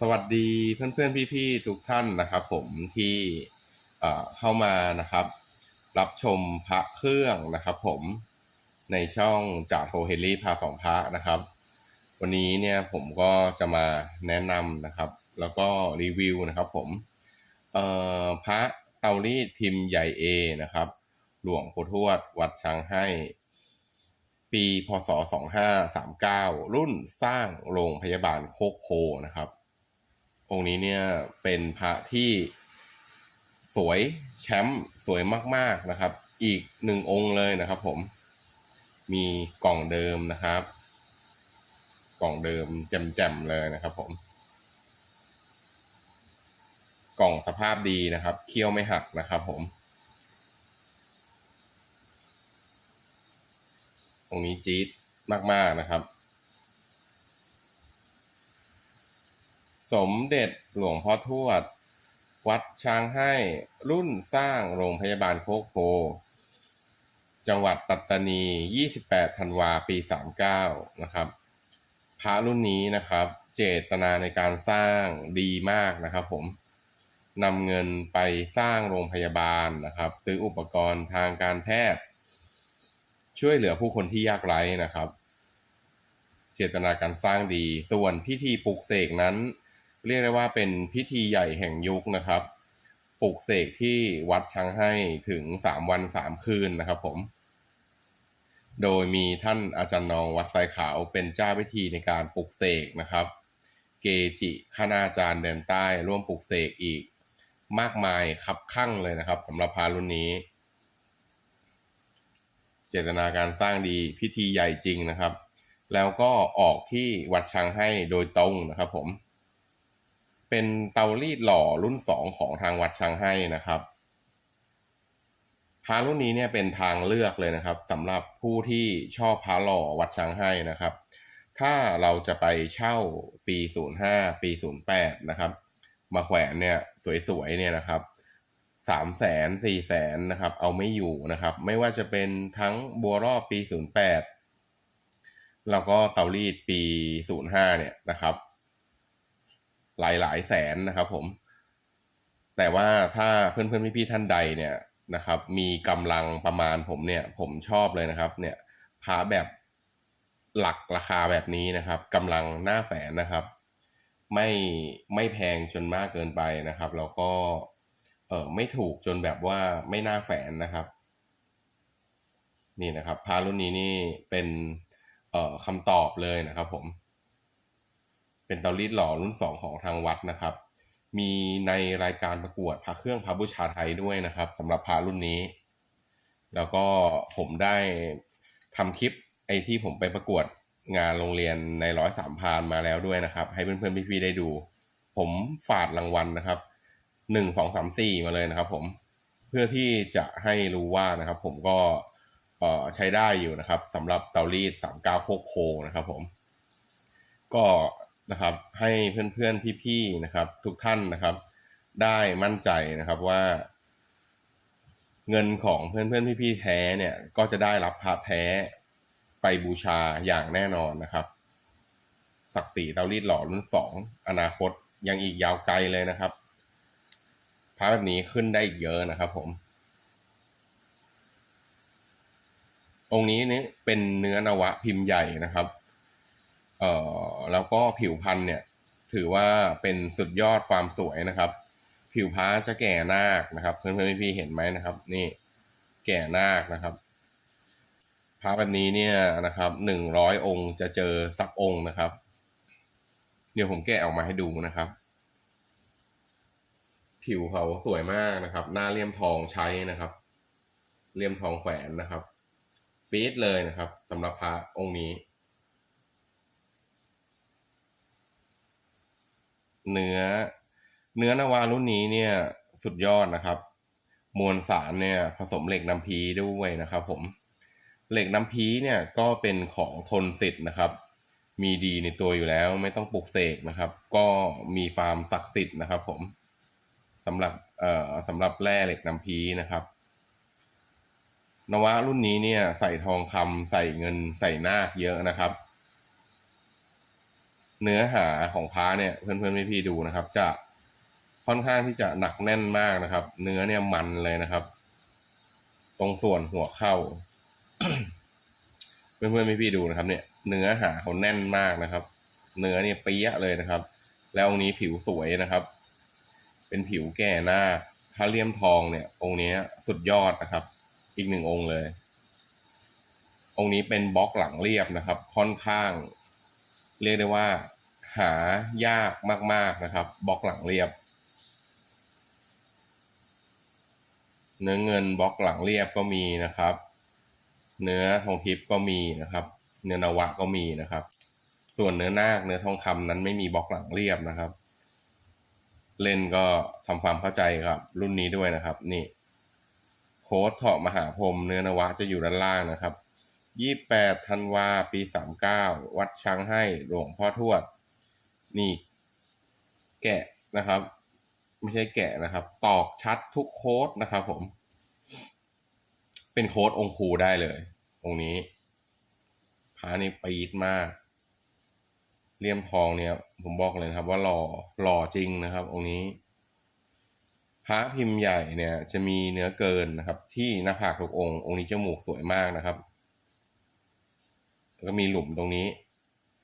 สวัสดีเพื่อนๆพี่ๆทุกท่านนะครับ ผมที่เข้ามานะครับ รับชมพระเครื่องนะครับ ผมในช่องจ่าโทเฮลี่พาสองพระนะครับ วันนี้เนี่ยผมก็จะมาแนะนำนะครับ แล้วก็รีวิวนะครับ ผมพระเตารีดพิมพ์ใหญ่เอนะครับ หลวงปู่ทวดวัดช้างให้ปีพศ 2539 รุ่นสร้างโรงพยาบาลโคกโพนะครับ องค์นี้เนี่ยเป็นพระที่สวยแชมป์สวยมากๆนะครับ อีกหนึ่งองค์เลยนะครับ ผมมีกล่องเดิมนะครับ กล่องเดิมแจ่มๆเลยนะครับ ผม กล่องสภาพดีนะครับเคี้ยวไม่หักนะครับ ผมองค์นี้จี๊ดมากๆนะครับ สมเด็จหลวงพ่อทวด วัดช้างให้รุ่นสร้างโรงพยาบาลโคกโพ จังหวัดปัตตานี 28 ธันวาปี 39 นะครับ พระรุ่นนี้นะครับ เจตนาในการสร้างดีมากนะครับผมนำเงินไปสร้างโรงพยาบาลนะครับ ซื้ออุปกรณ์ทางการแพทย์ ช่วยเหลือผู้คนที่ยากไร้นะครับ เจตนาการสร้างดี ส่วนพิธีปลุกเสกนั้น เรียกได้ว่าเป็นพิธีใหญ่แห่งยุคนะครับปลุกเสกที่วัดช้างให้ถึงสามวันสามคืนนะครับผม โดยมีท่านอาจารย์นองวัดไซขาวเป็นเจ้าพิธีในการปลุกเสกนะครับ เกจิคณาจารย์เดินใต้ร่วมปลุกเสกอีก มากมายคับข้างเลยนะครับสำหรับพารุ่นนี้ เจตนาการสร้างดีพิธีใหญ่จริงนะครับ แล้วก็ออกที่วัดช้างให้โดยตรงนะครับผม เป็นเตารีดหล่อรุ่นสองของทางวัดชางให้นะครับพระรุ่นนี้เนี่ยเป็นทางเลือกเลยนะครับสำหรับผู้ที่ชอบพระหล่อวัดชางให้นะครับ ถ้าเราจะไปเช่าปี 05 ปี 08 นะครับ มาแขวนเนี่ยสวยๆเนี่ยนะครับสามแสนสี่แสนนะครับ เอาไม่อยู่นะครับ ไม่ว่าจะเป็นทั้งบัวรอบปี 08 แล้วก็เตารีดปี 05 เนี่ยนะครับ หลายหลายแสนนะครับผม แต่ว่าถ้าเพื่อนเพื่อนพี่ๆท่านใดเนี่ยนะครับ มีกำลังประมาณผมเนี่ย ผมชอบเลยนะครับ เนี่ยพาแบบหลักราคาแบบนี้นะครับกำลังหน้าแฝนนะครับ ไม่ไม่แพงจนมากเกินไปนะครับ แล้วก็เออไม่ถูกจนแบบว่าไม่น่าแฝนนะครับ นี่นะครับพารุ่นนี้นี่เป็นเอ่อคำตอบเลยนะครับผม เป็นเตารีดหล่อรุ่นสองของทางวัดนะครับ มีในรายการประกวดพระเครื่องพระบูชาไทยด้วยนะครับสำหรับพระรุ่นนี้ แล้วก็ผมได้ทำคลิปไอที่ผมไปประกวดงานโรงเรียนในร้อยสามพานมาแล้วด้วยนะครับ ให้เพื่อนๆพี่ๆได้ดู ผมฝาดรางวัลนะครับหนึ่งสองสามสี่มาเลยนะครับผมเพื่อที่จะให้รู้ว่านะครับ ผมก็ใช้ได้อยู่นะครับสำหรับเตารีดสามเก้าโคกโคนะครับผม ก็ นะครับ ให้เพื่อนๆพี่ๆนะครับ ทุกท่านนะครับ ได้มั่นใจนะครับว่า เงินของเพื่อนๆพี่ๆแท้เนี่ย ก็จะได้รับพระแท้ไปบูชาอย่างแน่นอนนะครับศักดิ์ศรีเตารีดหล่อรุ่นสองอนาคตยังอีกยาวไกลเลยนะครับพระแบบนี้ขึ้นได้อีกเยอะนะครับ ผม องค์นี้นี่เป็นเนื้อนวะพิมพ์ใหญ่นะครับ เอ่อแล้วก็ผิวพันธุ์เนี่ยถือว่าเป็นสุดยอดความสวยนะครับ ผิวพ้าจะแก่นาคนะครับเพื่อนๆพี่ๆเห็นไหมนะครับ นี่แก่นาคนะครับพระแบบนี้เนี่ยนะครับหนึ่งร้อยองค์จะเจอสักองค์นะครับ เดี๋ยวผมแกะออกมาให้ดูนะครับ ผิวเขาสวยมากนะครับ หน้าเลี่ยมทองใช้นะครับ เลี่ยมทองแขวนนะครับปี๊ดเลยนะครับสำหรับพระองค์นี้ เนื้อ เนื้อนาวารุ่นนี้เนี่ยสุดยอดนะครับ มวลสารเนี่ยผสมเหล็กน้ำพีด้วยนะครับ ผมเหล็กน้ำพีเนี่ยก็เป็นของทนสิทธิ์นะครับ มีดีในตัวอยู่แล้วไม่ต้องปลุกเสกนะครับ ก็มีฟาร์มศักดิ์สิทธิ์นะครับ ผมสำหรับเอ่อสำหรับแร่เหล็กน้ำพีนะครับ นวะรุ่นนี้เนี่ยใส่ทองคำใส่เงินใส่นาคเยอะนะครับ เนื้อหาของพระเนี่ยเพื่อนๆพี่ๆดูนะครับ จะค่อนข้างที่จะหนักแน่นมากนะครับ เนื้อเนี่ยมันเลยนะครับ ตรงส่วนหัวเข้า เพื่อนๆพี่ๆดูนะครับ เนี่ย เนื้อหาเขาแน่นมากนะครับ เนื้อเนี่ยเปี้ยเลยนะครับ แล้วองค์นี้ผิวสวยนะครับ เป็นผิวแก่หน้าถ้าเลี่ยมทองเนี่ย องค์นี้สุดยอดนะครับ อีกหนึ่งองค์เลย องค์นี้เป็นบล็อกหลังเรียบนะครับ ค่อนข้าง เรียกได้ว่าหายากมาก ๆนะครับบล็อกหลังเรียบ เนื้อเงินบล็อกหลังเรียบก็มีนะครับ เนื้อทองทิพย์ก็มีนะครับ เนื้อนวะก็มีนะครับ ส่วนเนื้อนาคเนื้อทองคำนั้นไม่มีบล็อกหลังเรียบนะครับ เล่นก็ทำความเข้าใจกับ รุ่นนี้ด้วยนะครับ นี่ โค้ดเถาะมหาพรมเนื้อนวะจะอยู่ด้านล่างนะครับ ยี่แปดธันวาปีสามเก้าวัดช้างให้หลวงพ่อทวด นี่ แกะนะครับ ไม่ใช่แกะนะครับ ตอกชัดทุกโค้ดนะครับผม เป็นโค้ดองคูได้เลยตรงนี้พานี่ปีดมากเลี่ยมทองเนี่ย ผมบอกเลยครับ ว่าหล่อหล่อจริงนะครับ องค์นี้พระพิมพ์ใหญ่เนี่ย จะมีเนื้อเกินนะครับ ที่หน้าผากทุกองค์องค์นี้จมูกสวยมากนะครับ แล้วก็มีหลุมตรงนี้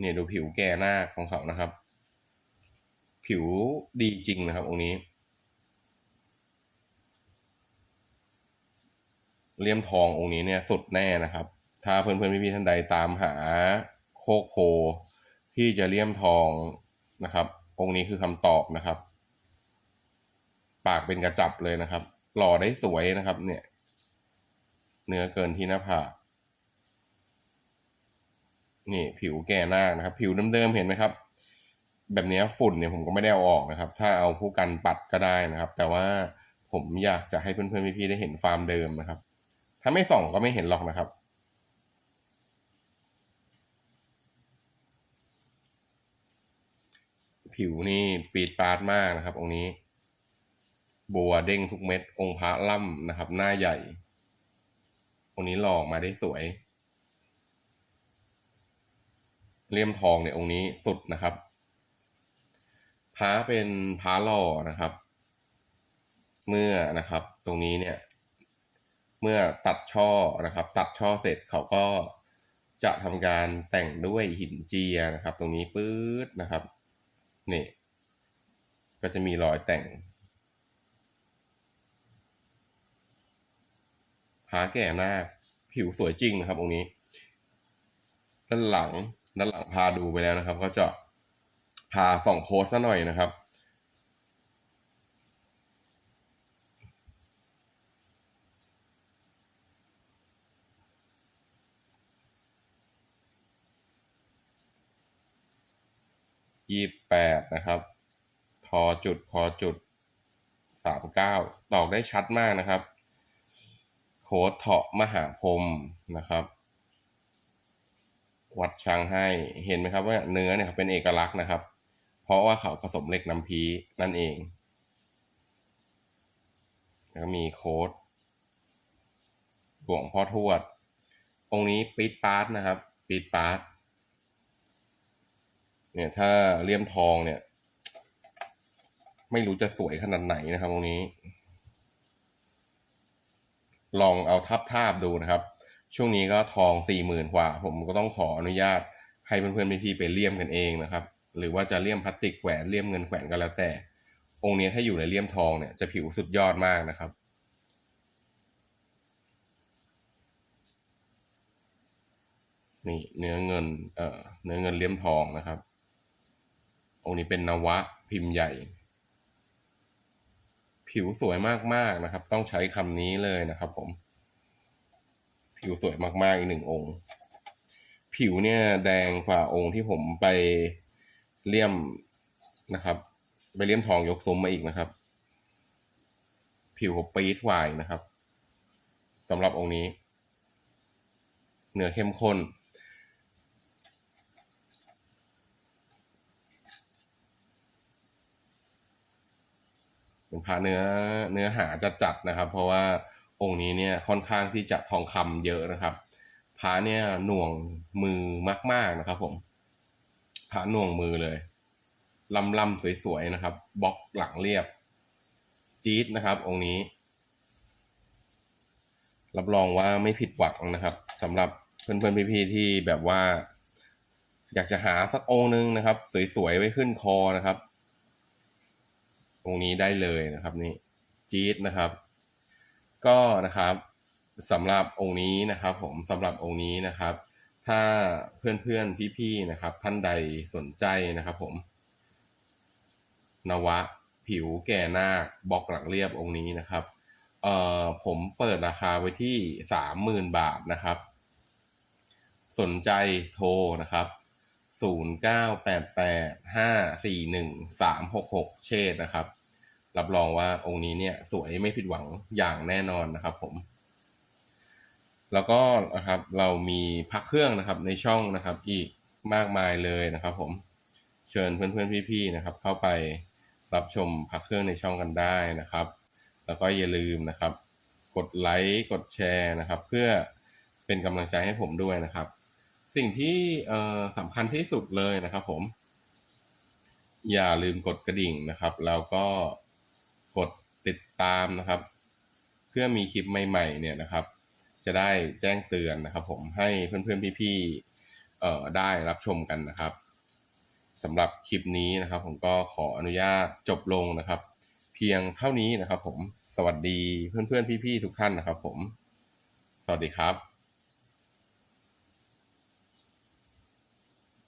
เนี่ยดูผิวแก่หน้าของเขานะครับ ผิวดีจริงนะครับ องค์นี้ เลี่ยมทององค์นี้เนี่ยสุดแน่นะครับ ถ้าเพื่อนๆพี่ๆท่านใดตามหาโคกโพที่จะเลี่ยมทองนะครับ องค์นี้คือคำตอบนะครับ ปากเป็นกระจับเลยนะครับ หล่อได้สวยนะครับ เนี่ย เนื้อเกินที่หน้าผาก นี่ผิวแก่หน้านะครับ ผิวเดิมๆเห็นไหมครับ แบบนี้ฝุ่นเนี่ยผมก็ไม่ได้เอาออกนะครับ ถ้าเอาผู้กันปัดก็ได้นะครับ แต่ว่าผมอยากจะให้เพื่อนๆพี่ๆได้เห็นฟาร์มเดิมนะครับ ถ้าไม่ส่องก็ไม่เห็นหรอกนะครับผิวนี่ปีดปาดมากนะครับ องค์นี้ บัวเด้งทุกเม็ด องค์พระล่ำนะครับ หน้าใหญ่ องค์นี้หลอกมาได้สวย เลี่ยมทองเนี่ยองค์นี้สุดนะครับพระเป็นพระหล่อนะครับ เมื่อนะครับ ตรงนี้เนี่ย เมื่อตัดช่อนะครับ ตัดช่อเสร็จเขาก็จะทำการแต่งด้วยหินเจียนะครับ ตรงนี้ปื๊ดนะครับนี่ก็จะมีรอยแต่งผาแก่หน้าผิวสวยจริงนะครับตรงนี้ ด้านหลัง ด้านหลังพาดูไปแล้วนะครับ ก็จะพาส่องโค้ดซะหน่อยนะครับ ยี่แปดนะครับทอจุดพอจุดสามเก้าตอกได้ชัดมากนะครับ โค้ดเถาะมหาพรมนะครับ วัดช้างให้เห็นไหมครับว่าเนื้อเนี่ยเป็นเอกลักษณ์นะครับ เพราะว่าเขาผสมเหล็กน้ำพีนั่นเอง แล้วก็มีโค้ดหลวงพ่อทวด องค์นี้ปีดปาร์ตนะครับปีดปาร์ตเนี่ยถ้าเลี่ยมทองเนี่ย ไม่รู้จะสวยขนาดไหนนะครับตรงนี้ ลองเอาทับทาบดูนะครับ ช่วงนี้ก็ทองสี่หมื่นกว่า ผมก็ต้องขออนุญาตให้เพื่อนๆพี่ๆไปเลี่ยมกันเองนะครับ หรือว่าจะเลี่ยมพลาสติกแหวนเลี่ยมเงินแขวนก็แล้วแต่ องค์นี้ถ้าอยู่ในเลี่ยมทองเนี่ยจะผิวสุดยอดมากนะครับนี่เนื้อเงินเอ่อเนื้อเงินเลี่ยมทองนะครับ องค์นี้เป็นนวะพิมพ์ใหญ่ ผิวสวยมากๆนะครับ ต้องใช้คำนี้เลยนะครับผม ผิวสวยมากๆอีกหนึ่งองค์ ผิวเนี่ยแดงกว่าองค์ที่ผมไปเลี่ยมนะครับ ไปเลี่ยมทองยกซุ้มมาอีกนะครับ ผิวปี๊ดวายนะครับสำหรับองค์นี้ เนื้อเข้มข้นเป็นพระเนื้อเนื้อหาจัดจัดๆนะครับ เพราะว่า องค์นี้เนี่ยค่อนข้างที่จะทองคำเยอะนะครับพระเนี่ยหน่วงมือมาก ๆนะครับผมพระหน่วงมือเลยลำลำๆสวยๆนะครับบล็อกหลังเรียบ จี๊ดนะครับ องค์นี้ รับรองว่าไม่ผิดหวังนะครับสำหรับเพื่อนๆพี่ๆที่แบบว่า อยากจะหาสักองค์นึงนะครับ สวยๆไว้ขึ้นคอนะครับ องค์นี้ได้เลยนะครับ นี่จี๊ดนะครับ ก็นะครับสำหรับองค์นี้นะครับ ผมสำหรับองค์นี้นะครับ ถ้าเพื่อนๆพี่ๆนะครับ ท่านใดสนใจนะครับ ผม นวะ ผิวแก่นาคบล็อกหลังเรียบองค์นี้นะครับเอ่อผมเปิดราคาไว้ที่สามหมื่นบาทนะครับ สนใจโทรนะครับศูนย์เก้าแปดแปดห้าสี่หนึ่งสามหกหกเชษนะครับ รับรองว่าองค์นี้เนี่ย สวยไม่ผิดหวังอย่างแน่นอนนะครับ ผม แล้วก็นะครับเรามีพักเครื่องนะครับ ในช่องนะครับ อีกมากมายเลยนะครับ ผมเชิญเพื่อนๆพี่ๆนะครับ เข้าไปรับชมพักเครื่องในช่องกันได้นะครับ แล้วก็อย่าลืมนะครับ กดไลค์กดแชร์นะครับ เพื่อเป็นกำลังใจให้ผมด้วยนะครับ สิ่งที่สำคัญที่สุดเลยนะครับ ผม อย่าลืมกดกระดิ่งนะครับ แล้วก็ กดติดตามนะครับ เพื่อมีคลิปใหม่ๆเนี่ยนะครับ จะได้แจ้งเตือนนะครับ ผมให้เพื่อนๆพี่ๆเอ่อได้รับชมกันนะครับสำหรับคลิปนี้นะครับ ผมก็ขออนุญาตจบลงนะครับ เพียงเท่านี้นะครับ ผมสวัสดีเพื่อนๆพี่ๆทุกท่านนะครับ ผม สวัสดีครับ